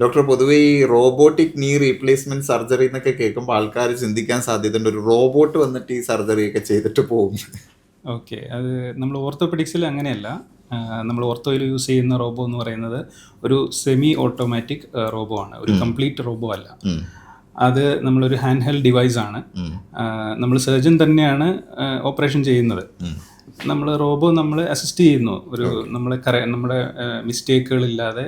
Doctor പൊതുവെ ഈ robotic knee replacement surgery എന്നൊക്കെ കേൾക്കുമ്പോൾ ആൾക്കാർ ചിന്തിക്കാൻ സാധ്യതയുണ്ട്. ഒരു റോബോട്ട് വന്നിട്ട് ഈ സർജറി ഒക്കെ ചെയ്തിട്ട് പോകും. ഓക്കെ. അത് നമ്മൾ ഓർത്തോപെഡിക്സിൽ അങ്ങനെയല്ല. നമ്മൾ ഓർത്തോയിൽ യൂസ് ചെയ്യുന്ന റോബോ എന്ന് പറയുന്നത് ഒരു സെമി ഓട്ടോമാറ്റിക് റോബോ ആണ്. ഒരു കംപ്ലീറ്റ് റോബോ അല്ല. അത് നമ്മളൊരു ഹാൻഡ് ഹെൽഡ് ഡിവൈസ് ആണ് നമ്മൾ സർജൻ തന്നെയാണ് ഓപ്പറേഷൻ ചെയ്യുന്നത്. നമ്മൾ റോബോ നമ്മൾ അസിസ്റ്റ് ചെയ്യുന്നു. ഒരു നമ്മളെ കറ നമ്മുടെ മിസ്റ്റേക്കുകളില്ലാതെ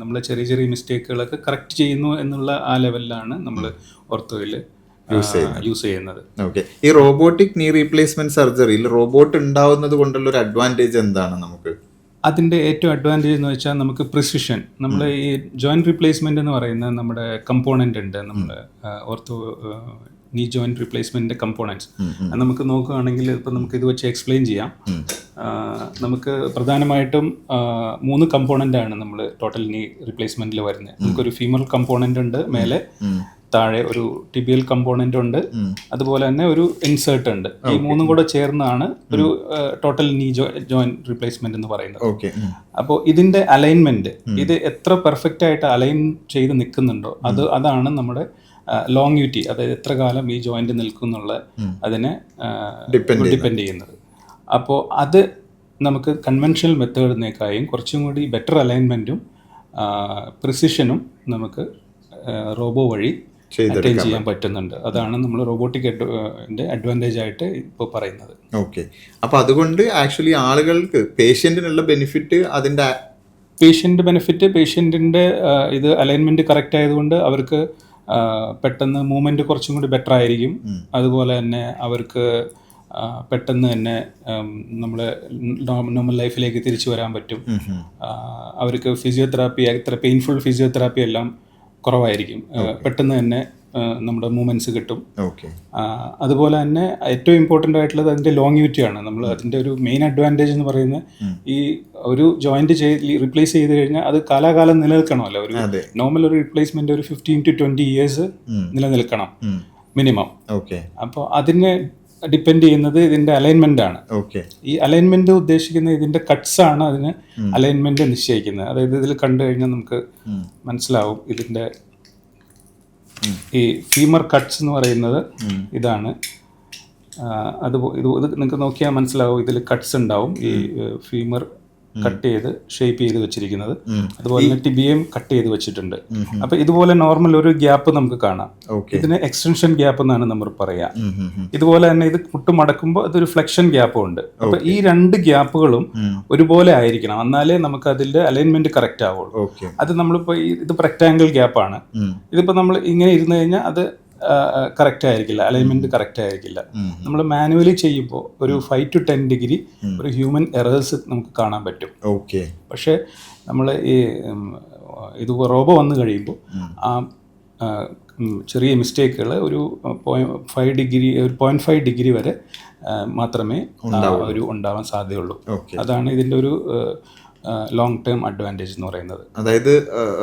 നമ്മൾ ചെറിയ ചെറിയ മിസ്റ്റേക്കുകളൊക്കെ കറക്റ്റ് ചെയ്യുന്നു എന്നുള്ള ആ ലെവലിലാണ് നമ്മൾ ഓർത്തോയിൽ യൂസ് ചെയ്യുന്നത്. ഓക്കെ ഈ റോബോട്ടിക് നീ റീപ്ലേസ്മെന്റ് സർജറിയിൽ റോബോട്ട് ഉണ്ടാവുന്നത് കൊണ്ടുള്ള ഒരു അഡ്വാന്റേജ് എന്താണ് നമുക്ക്? അതിന്റെ ഏറ്റവും അഡ്വാന്റേജ് എന്ന് വെച്ചാൽ നമുക്ക് പ്രിസിഷൻ നമ്മൾ ഈ ജോയിന്റ് റീപ്ലേസ്മെന്റ് എന്ന് പറയുന്ന നമ്മുടെ കമ്പോണന്റ് ഉണ്ട്. നമ്മൾ ഓർത്തോ നീ ജോയിന്റ് റിപ്ലേസ്മെന്റിന്റെ കമ്പോണൻസ് നമുക്ക് നോക്കുകയാണെങ്കിൽ ഇപ്പം നമുക്ക് ഇത് വെച്ച് എക്സ്പ്ലെയിൻ ചെയ്യാം. നമുക്ക് പ്രധാനമായിട്ടും മൂന്ന് കമ്പോണന്റ് ആണ് നമ്മൾ ടോട്ടൽ നീ റിപ്ലേസ്മെന്റിൽ വരുന്നത്. നമുക്കൊരു ഫീമൽ കമ്പോണന്റ് ഉണ്ട് മേലെ താഴെ ഒരു ടിബിയൽ കമ്പോണന്റ് ഉണ്ട്. അതുപോലെ തന്നെ ഒരു ഇൻസേർട്ട് ഉണ്ട്. ഈ മൂന്നും കൂടെ ചേർന്നാണ് ഒരു ടോട്ടൽ നീ ജോയിന്റ് റിപ്ലേസ്മെന്റ് എന്ന് പറയുന്നത്. ഓക്കെ അപ്പോൾ ഇതിന്റെ അലൈൻമെന്റ് ഇത് എത്ര പെർഫെക്റ്റ് ആയിട്ട് അലൈൻ ചെയ്ത് നിൽക്കുന്നുണ്ടോ അത് അതാണ് നമ്മുടെ ലോങ്യൂറ്റി അതായത് എത്ര കാലം ഈ ജോയിന്റ് നിൽക്കും എന്നുള്ള അതിനെ ഡിപ്പെൻഡ് ചെയ്യുന്നത്. അപ്പോൾ അത് നമുക്ക് കൺവെൻഷണൽ മെത്തേഡിനേക്കായും കുറച്ചും കൂടി ബെറ്റർ അലൈൻമെന്റും പ്രിസിഷനും നമുക്ക് റോബോ വഴി അറ്റൈൻ ചെയ്യാൻ പറ്റുന്നുണ്ട്. അതാണ് നമ്മൾ റോബോട്ടിക് അഡ്വാന്റേജ് ആയിട്ട് ഇപ്പോൾ പറയുന്നത്. ഓക്കെ അപ്പോൾ അതുകൊണ്ട് ആക്ച്വലി ആളുകൾക്ക് പേഷ്യന്റിനുള്ള ബെനിഫിറ്റ് അതിന്റെ പേഷ്യന്റ് ബെനിഫിറ്റ് പേഷ്യന്റിന്റെ ഇത് അലൈൻമെന്റ് കറക്റ്റ് ആയതുകൊണ്ട് അവർക്ക് പെട്ടെന്ന് മൂവ്മെന്റ് കുറച്ചും കൂടി ബെറ്റർ ആയിരിക്കും. അതുപോലെ തന്നെ അവർക്ക് പെട്ടെന്ന് തന്നെ നമ്മൾ നോർമൽ ലൈഫിലേക്ക് തിരിച്ചു വരാൻ പറ്റും. അവർക്ക് ഫിസിയോതെറാപ്പി അത്ര പെയിൻഫുൾ ഫിസിയോതെറാപ്പി എല്ലാം കുറവായിരിക്കും. പെട്ടെന്ന് തന്നെ നമ്മുടെ മൂവ്മെന്റ്സ് കിട്ടും. ഓക്കെ. അതുപോലെ തന്നെ ഏറ്റവും ഇമ്പോർട്ടന്റ് ആയിട്ടുള്ളത് അതിന്റെ ആണ്. നമ്മൾ അതിന്റെ ഒരു മെയിൻ അഡ്വാന്റേജ് എന്ന് പറയുന്നത് ഈ ഒരു ജോയിന്റ് ചെയ്ത് റീപ്ലേസ് ചെയ്ത് കഴിഞ്ഞാൽ അത് കാലാകാലം നിലനിൽക്കണമല്ലോ. ഒരു നോർമൽ ഒരു റീപ്ലേസ്മെന്റ് ഒരു ഫിഫ്റ്റീൻ ടു ട്വന്റി ഇയേഴ്സ് നിലനിൽക്കണം മിനിമം ഓക്കെ. അപ്പോൾ അതിനെ ഡിപ്പെൻഡ് ചെയ്യുന്നത് ഇതിന്റെ അലൈൻമെന്റ് ആണ്. ഓക്കെ. ഈ അലൈൻമെന്റ് ഉദ്ദേശിക്കുന്ന ഇതിന്റെ കട്ട്സ് ആണ് അതിന് അലൈൻമെന്റ് നിശ്ചയിക്കുന്നത്. അതായത് ഇതിൽ കണ്ടു കഴിഞ്ഞാൽ നമുക്ക് മനസ്സിലാവും ഇതിന്റെ ഈ ഫീമർ കട്ട്സ് എന്ന് പറയുന്നത് ഇതാണ്. അത് ഇത് നിങ്ങൾക്ക് നോക്കിയാൽ മനസ്സിലാവും ഇതിൽ കട്ട്സ് ഉണ്ടാവും. ഈ ഫീമർ കട്ട് ചെയ്ത് ഷേപ്പ് ചെയ്ത് വെച്ചിരിക്കുന്നത്. അതുപോലെ തന്നെ ടിബിയും കട്ട് ചെയ്ത് വെച്ചിട്ടുണ്ട്. അപ്പൊ ഇതുപോലെ നോർമൽ ഒരു ഗ്യാപ്പ് നമുക്ക് കാണാം. ഇതിന് എക്സ്റ്റൻഷൻ ഗ്യാപ്പ് എന്നാണ് നമ്മൾ പറയാ. ഇതുപോലെ തന്നെ ഇത് മുട്ട് മടക്കുമ്പോൾ അതൊരു ഫ്ലെക്ഷൻ ഗ്യാപ്പും ഉണ്ട്. അപ്പൊ ഈ രണ്ട് ഗ്യാപ്പുകളും ഒരുപോലെ ആയിരിക്കണം. എന്നാലേ നമുക്ക് അതിന്റെ അലൈൻമെന്റ് കറക്റ്റ് ആവുള്ളൂ. അത് നമ്മളിപ്പോ ഇത് റെക്ടാങ്കിൾ ഗ്യാപ്പാണ് ഇതിപ്പോ നമ്മൾ ഇങ്ങനെ ഇരുന്ന് കഴിഞ്ഞാൽ അത് കറക്റ്റ് ആയിരിക്കില്ല. അലൈൻമെന്റ് കറക്റ്റ് ആയിരിക്കില്ല. നമ്മൾ മാനുവലി ചെയ്യുമ്പോൾ ഒരു ഫൈവ് ടു ടെൻ ഡിഗ്രി ഒരു ഹ്യൂമൻ എറേഴ്സ് നമുക്ക് കാണാൻ പറ്റും. ഓക്കെ പക്ഷേ നമ്മൾ ഈ ഇത് റോബോ വന്നു കഴിയുമ്പോൾ ആ, ചെറിയ മിസ്റ്റേക്കുകൾ ഒരു ഫൈവ് ഡിഗ്രി ഒരു പോയിന്റ് ഫൈവ് ഡിഗ്രി വരെ മാത്രമേ ഒരു ഉണ്ടാവാൻ സാധ്യതയുള്ളൂ. അതാണ് ഇതിന്റെ ഒരു ലോങ് ടേം അഡ്വാന്റേജ് എന്ന് പറയുന്നത്. അതായത്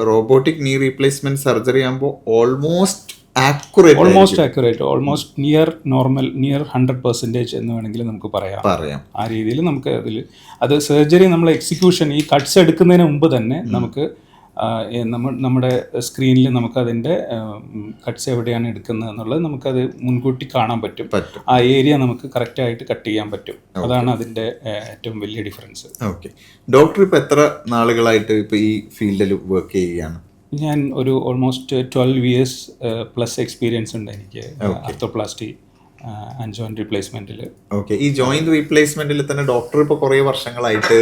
റോബോട്ടിക് നീ റീപ്ലേസ്മെന്റ് സർജറി ആകുമ്പോൾ almost accurate almost accurate almost near normal near hundred percentage എന്ന് വേണമെങ്കിൽ നമുക്ക് പറയാം. പറയാം. ആ രീതിയിൽ നമുക്ക് അതിൽ അത് സർജറി നമ്മൾ എക്സിക്യൂഷൻ ഈ കട്ട്സ് എടുക്കുന്നതിന് മുമ്പ് തന്നെ നമുക്ക് ആ, നമ്മ നമ്മുടെ സ്ക്രീനിൽ നമുക്ക് അതിന്റെ കട്ട്സ് എവിടെയാണ് എടുക്കുന്നത് എന്നുള്ളത് നമുക്കത് മുൻകൂട്ടി കാണാൻ പറ്റും. ആ ഏരിയ നമുക്ക് കറക്റ്റായിട്ട് കട്ട് ചെയ്യാൻ പറ്റും. അതാണ് അതിന്റെ ഏറ്റവും വലിയ ഡിഫറൻസ് ഓക്കെ. ഡോക്ടർ ഇപ്പൊ എത്ര നാളുകളായിട്ട് ഇപ്പൊ ഈ ഫീൽഡിൽ വർക്ക് ചെയ്യുകയാണ്? ഞാൻ ഒരു almost twelve years plus experience ഉണ്ട് എനിക്ക് അർത്തോപ്ലാസ്റ്റി ആൻഡ് ജോയിന്റ് റീപ്ലേസ്മെന്റിൽ ഓക്കെ ഈ ജോയിന്റ് റീപ്ലേസ്മെന്റിൽ തന്നെ ഡോക്ടർ ഇപ്പോൾ കുറേ വർഷങ്ങളായിട്ട്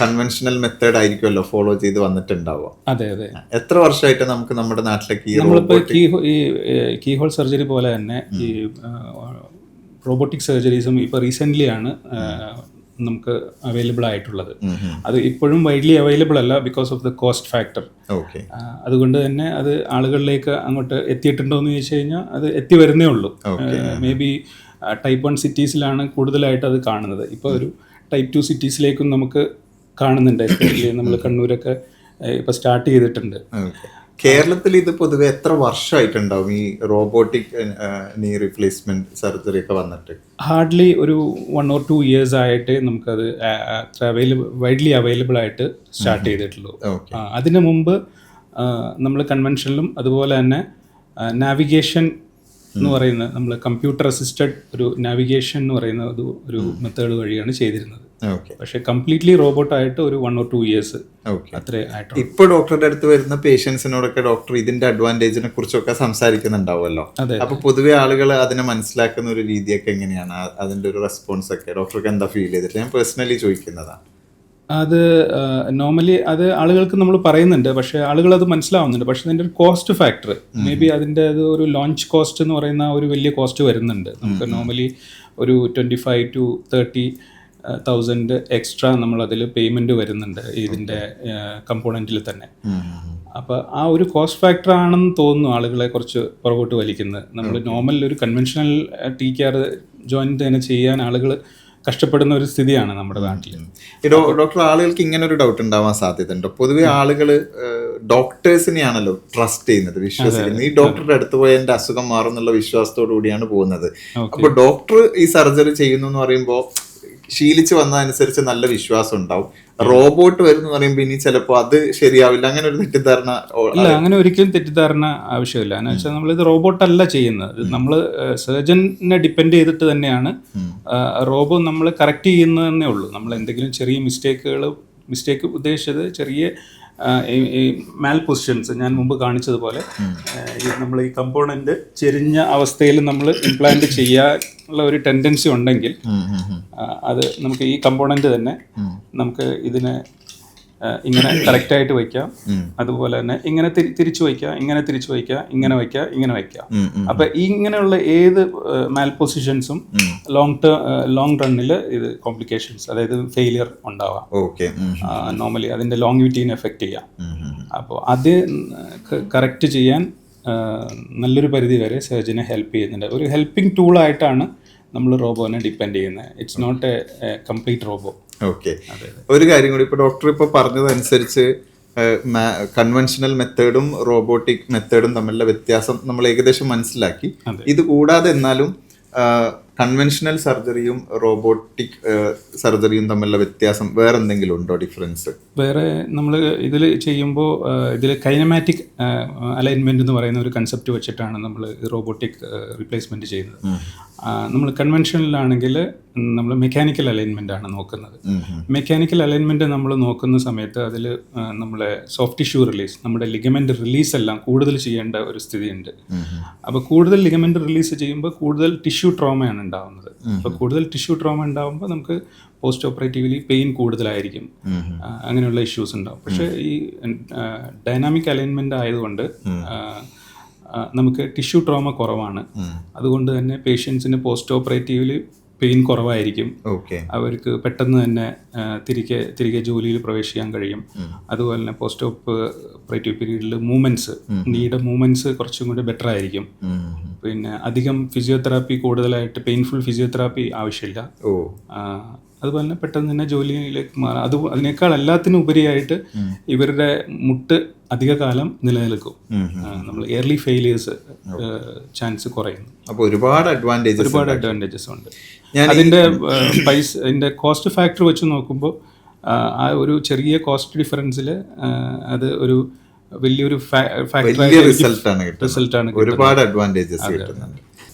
കൺവെൻഷണൽ മെത്തേഡ് ആയിരിക്കുമല്ലോ ഫോളോ ചെയ്ത് വന്നിട്ടുണ്ടാവുക. അതെ അതെ. എത്ര വർഷമായിട്ട് നമുക്ക് നമ്മുടെ നാട്ടിലേക്ക് നമ്മളിപ്പോൾ കീ ഈ കീ ഹോൾ സർജറി പോലെ തന്നെ ഈ റോബോട്ടിക് സർജറീസും ഇപ്പോൾ റീസെന്റ്ലി ആണ് നമുക്ക് അവൈലബിൾ ആയിട്ടുള്ളത്. അത് ഇപ്പോഴും വൈഡ്ലി അവൈലബിൾ അല്ല because of the cost factor okay അതുകൊണ്ട് തന്നെ അത് ആളുകളിലേക്ക് അങ്ങോട്ട് എത്തിയിട്ടുണ്ടോ എന്ന് ചോദിച്ചു കഴിഞ്ഞാൽ അത് എത്തി വരുന്നേ ഉള്ളൂ. മേ ബി ടൈപ്പ് വൺ സിറ്റീസിലാണ് കൂടുതലായിട്ട് അത് കാണുന്നത്. ഇപ്പോൾ ഒരു ടൈപ്പ് ടു സിറ്റീസിലേക്കും നമുക്ക് കാണുന്നുണ്ട്. എസ്പെഷ്യലി നമ്മൾ കണ്ണൂരൊക്കെ ഇപ്പോൾ സ്റ്റാർട്ട് ചെയ്തിട്ടുണ്ട്. കേരളത്തിൽ ഇത് പൊതുവെ എത്ര വർഷമായിട്ടുണ്ടാവും ഈ റോബോട്ടിക് നീ റീപ്ലേസ്മെന്റ് സർജറി ഒക്കെ വന്നിട്ട്? ഹാർഡ്ലി ഒരു വൺ ഓർ ടു ഇയേഴ്സ് ആയിട്ട് നമുക്കത് അവൈലബിൾ വൈഡ്ലി അവൈലബിൾ ആയിട്ട് സ്റ്റാർട്ട് ചെയ്തിട്ടുള്ളൂ. അതിനു മുമ്പ് നമ്മൾ കൺവെൻഷനിലും അതുപോലെ തന്നെ നാവിഗേഷൻ എന്ന് പറയുന്നത് നമ്മൾ കമ്പ്യൂട്ടർ അസിസ്റ്റഡ് ഒരു നാവിഗേഷൻ എന്ന് പറയുന്ന ഒരു മെത്തേഡ് വഴിയാണ് ചെയ്തിരുന്നത്. പക്ഷേ കംപ്ലീറ്റ്ലി റോബോട്ട് ആയിട്ട് ഒരു വൺ ഓർ ടു ഇയേഴ്സ് അത്രേ ആയിട്ടുള്ളൂ. ഇപ്പൊ ഡോക്ടറുടെ അടുത്ത് വരുന്ന പേഷ്യൻസിനോടൊക്കെ ഡോക്ടർ ഇതിന്റെ അഡ്വാന്റേജിനെ കുറിച്ചൊക്കെ സംസാരിക്കുന്നുണ്ടാവുമല്ലോ. അതെ. അപ്പൊ പൊതുവെ ആളുകൾ അതിനെ മനസ്സിലാക്കുന്ന ഒരു രീതിയൊക്കെ എങ്ങനെയാണ്? അതിന്റെ ഒരു റെസ്പോൺസ് ഒക്കെ ഡോക്ടർക്ക് എന്താ ഫീൽ ചെയ്തിട്ട്? ഞാൻ പേഴ്സണലി ചോദിക്കുന്നതാ. അത് നോർമലി അത് ആളുകൾക്ക് നമ്മൾ പറയുന്നുണ്ട്. പക്ഷേ ആളുകൾ അത് മനസ്സിലാവുന്നുണ്ട്. പക്ഷേ അതിന്റെ ഒരു കോസ്റ്റ് ഫാക്ടർ മേ ബി അതിന്റെ അത് ഒരു ലോഞ്ച് കോസ്റ്റ് എന്ന് പറയുന്ന ഒരു വലിയ കോസ്റ്റ് വരുന്നുണ്ട്. നമുക്ക് നോർമലി ഒരു twenty five to thirty thousand extra നമ്മൾ അതിൽ പേയ്മെന്റ് വരുന്നുണ്ട് ഇതിന്റെ കമ്പോണന്റിൽ തന്നെ. അപ്പോൾ ആ ഒരു കോസ്റ്റ് ഫാക്ടർ ആണെന്ന് തോന്നുന്നു ആളുകളെ കുറച്ച് പുറകോട്ട് വലിക്കുന്നത്. നമ്മൾ നോർമൽ ഒരു conventional T K R join തന്നെ ചെയ്യാൻ ആളുകൾ കഷ്ടപ്പെടുന്ന ഒരു സ്ഥിതിയാണ് നമ്മുടെ നാട്ടിൽ. ഡോക്ടർ ആളുകൾക്ക് ഇങ്ങനെ ഒരു ഡൗട്ട് ഉണ്ടാവാൻ സാധ്യതയുണ്ടോ. പൊതുവെ ആളുകൾ ഡോക്ടേഴ്സിനെയാണല്ലോ ട്രസ്റ്റ് ചെയ്യുന്നത് വിശ്വസിക്കുന്നത്. ഈ ഡോക്ടറുടെ അടുത്ത് പോയ എന്റെ അസുഖം മാറും എന്നുള്ള വിശ്വാസത്തോടു കൂടിയാണ് പോകുന്നത് അപ്പൊ ഡോക്ടർ ഈ സർജറി ചെയ്യുന്നു എന്ന് പറയുമ്പോൾ ശീലിച്ച് വന്നതനുസരിച്ച് നല്ല വിശ്വാസം ഉണ്ടാവും. റോബോട്ട് വരുന്നു പറയുമ്പോൾ ഇനി ചിലപ്പോൾ അത് ശരിയാവില്ല. അങ്ങനെ ഒരു തെറ്റിദ്ധാരണ ഇല്ല അങ്ങനെ ഒരിക്കലും തെറ്റിദ്ധാരണ ആവശ്യമില്ല. എന്ന് വെച്ചാൽ നമ്മൾ ഇത് റോബോട്ട് അല്ല ചെയ്യുന്നത് നമ്മൾ സർജനെ ഡിപ്പെൻഡ് ചെയ്തിട്ട് തന്നെയാണ് റോബോ നമ്മൾ കറക്റ്റ് ചെയ്യുന്നതെന്നേ ഉള്ളൂ. നമ്മൾ എന്തെങ്കിലും ചെറിയ മിസ്റ്റേക്കുകൾ മിസ്റ്റേക്ക് ഉദ്ദേശിച്ചത് ചെറിയ മാൽ പൊസിഷൻസ് ഞാൻ മുമ്പ് കാണിച്ചതുപോലെ നമ്മൾ ഈ കമ്പോണന്റ് ചെരിഞ്ഞ അവസ്ഥയിൽ നമ്മൾ ഇംപ്ലാന്റ് ചെയ്യാനുള്ള ഒരു ടെൻഡൻസി ഉണ്ടെങ്കിൽ അത് നമുക്ക് ഈ കമ്പോണന്റ് തന്നെ നമുക്ക് ഇതിനെ ഇങ്ങനെ കറക്റ്റായിട്ട് വയ്ക്കാം അതുപോലെ തന്നെ ഇങ്ങനെ തിരി- തിരിച്ചു വയ്ക്കാം ഇങ്ങനെ തിരിച്ചു വയ്ക്കാം ഇങ്ങനെ വയ്ക്കാം ഇങ്ങനെ വയ്ക്കാം. അപ്പൊ ഇങ്ങനെയുള്ള ഏത് മാൽ പൊസിഷൻസും ലോങ് ടേം ലോങ് റണ്ണിൽ ഇത് കോംപ്ലിക്കേഷൻസ് അതായത് ഫെയിലിയർ ഉണ്ടാവാം. ഓക്കെ. നോർമലി അതിന്റെ ലോങ്ങിവിറ്റീനെ എഫക്റ്റ് ചെയ്യാം. അപ്പോൾ അത് കറക്റ്റ് ചെയ്യാൻ നല്ലൊരു പരിധി വരെ സർജനെ ഹെൽപ്പ് ചെയ്യുന്നുണ്ട്. ഒരു ഹെൽപ്പിംഗ് ടൂളായിട്ടാണ് നമ്മൾ റോബോനെ ഡിപ്പെൻഡ് ചെയ്യുന്നത്. It's not a complete robo okay. ഒരു കാര്യം കൂടി ഇപ്പൊ ഡോക്ടർ ഇപ്പൊ പറഞ്ഞതനുസരിച്ച് കൺവെൻഷണൽ മെത്തേഡും റോബോട്ടിക് മെത്തേഡും തമ്മിലുള്ള വ്യത്യാസം നമ്മൾ ഏകദേശം മനസ്സിലാക്കി. ഇത് കൂടാതെ എന്നാലും കൺവെൻഷണൽ സർജറിയും റോബോട്ടിക് സർജറിയും തമ്മിലുള്ള വ്യത്യാസം വേറെ എന്തെങ്കിലും ഉണ്ടോ ഡിഫറൻസ് വേറെ നമ്മൾ ഇതിൽ ചെയ്യുമ്പോൾ ഇതിൽ കൈനമാറ്റിക് അലൈൻമെന്റ് എന്ന് പറയുന്ന ഒരു കൺസെപ്റ്റ് വെച്ചിട്ടാണ് നമ്മൾ റോബോട്ടിക് റീപ്ലേസ്മെന്റ് ചെയ്യുന്നത്. നമ്മൾ കൺവെൻഷനിലാണെങ്കിൽ നമ്മൾ മെക്കാനിക്കൽ അലൈൻമെന്റ് ആണ് നോക്കുന്നത്. മെക്കാനിക്കൽ അലൈൻമെന്റ് നമ്മൾ നോക്കുന്ന സമയത്ത് അതിൽ നമ്മളെ സോഫ്റ്റ് ടിഷ്യൂ റിലീസ് നമ്മുടെ ലിഗമെന്റ് റിലീസ് എല്ലാം കൂടുതൽ ചെയ്യേണ്ട ഒരു സ്ഥിതിയുണ്ട്. അപ്പോൾ കൂടുതൽ ലിഗമെന്റ് റിലീസ് ചെയ്യുമ്പോൾ കൂടുതൽ ടിഷ്യൂ ട്രോമയാണ് ഉണ്ടാവുന്നത്. അപ്പോൾ കൂടുതൽ ടിഷ്യൂ ട്രോമ ഉണ്ടാകുമ്പോൾ നമുക്ക് പോസ്റ്റ് ഓപ്പറേറ്റീവ്ലി പെയിൻ കൂടുതലായിരിക്കും അങ്ങനെയുള്ള ഇഷ്യൂസ് ഉണ്ടാവും. പക്ഷേ ഈ ഡൈനാമിക് അലൈൻമെന്റ് ആയതുകൊണ്ട് നമുക്ക് ടിഷ്യൂ ട്രോമ കുറവാണ്. അതുകൊണ്ട് തന്നെ പേഷ്യൻസിന് പോസ്റ്റ് ഓപ്പറേറ്റീവിൽ പെയിൻ കുറവായിരിക്കും. ഓക്കെ. അവർക്ക് പെട്ടെന്ന് തന്നെ തിരികെ തിരികെ ജോലിയിൽ പ്രവേശിക്കാൻ കഴിയും. അതുപോലെ തന്നെ പോസ്റ്റ് ഓപ്പറേറ്റീവ് പീരീഡിൽ മൂവ്മെന്റ്സ് നീയുടെ മൂവ്മെന്റ്സ് കുറച്ചും കൂടി ബെറ്റർ ആയിരിക്കും. പിന്നെ അധികം ഫിസിയോതെറാപ്പി കൂടുതലായിട്ട് പെയിൻഫുൾ ഫിസിയോതെറാപ്പി ആവശ്യമില്ല. അതുപോലെ തന്നെ പെട്ടെന്ന് തന്നെ ജോലിയിലേക്ക് മാറാം. അത് അതിനേക്കാൾ എല്ലാത്തിനും ഉപരിയായിട്ട് ഇവരുടെ മുട്ട് അധിക കാലം നിലനിൽക്കും. നമ്മൾ ഇയർലി ഫെയിലിയേഴ്സ് ചാൻസ് കുറയുന്നു. അപ്പോൾ ഒരുപാട് അഡ്വാന്റേജ് ഒരുപാട് അഡ്വാന്റേജസ് ഉണ്ട്. അതിന്റെ പൈസ അതിന്റെ കോസ്റ്റ് ഫാക്ടർ വെച്ച് നോക്കുമ്പോൾ ആ ഒരു ചെറിയ കോസ്റ്റ് ഡിഫറൻസിൽ അത് ഒരു വലിയൊരു ഫാക്ടർ റിസൾട്ടാണ് റിസൾട്ട് ആണ് കിട്ടുന്നത്. റിസൾട്ട് ആണ് ഒരുപാട് അഡ്വാന്റേജസ് കിട്ടുന്നുണ്ട്.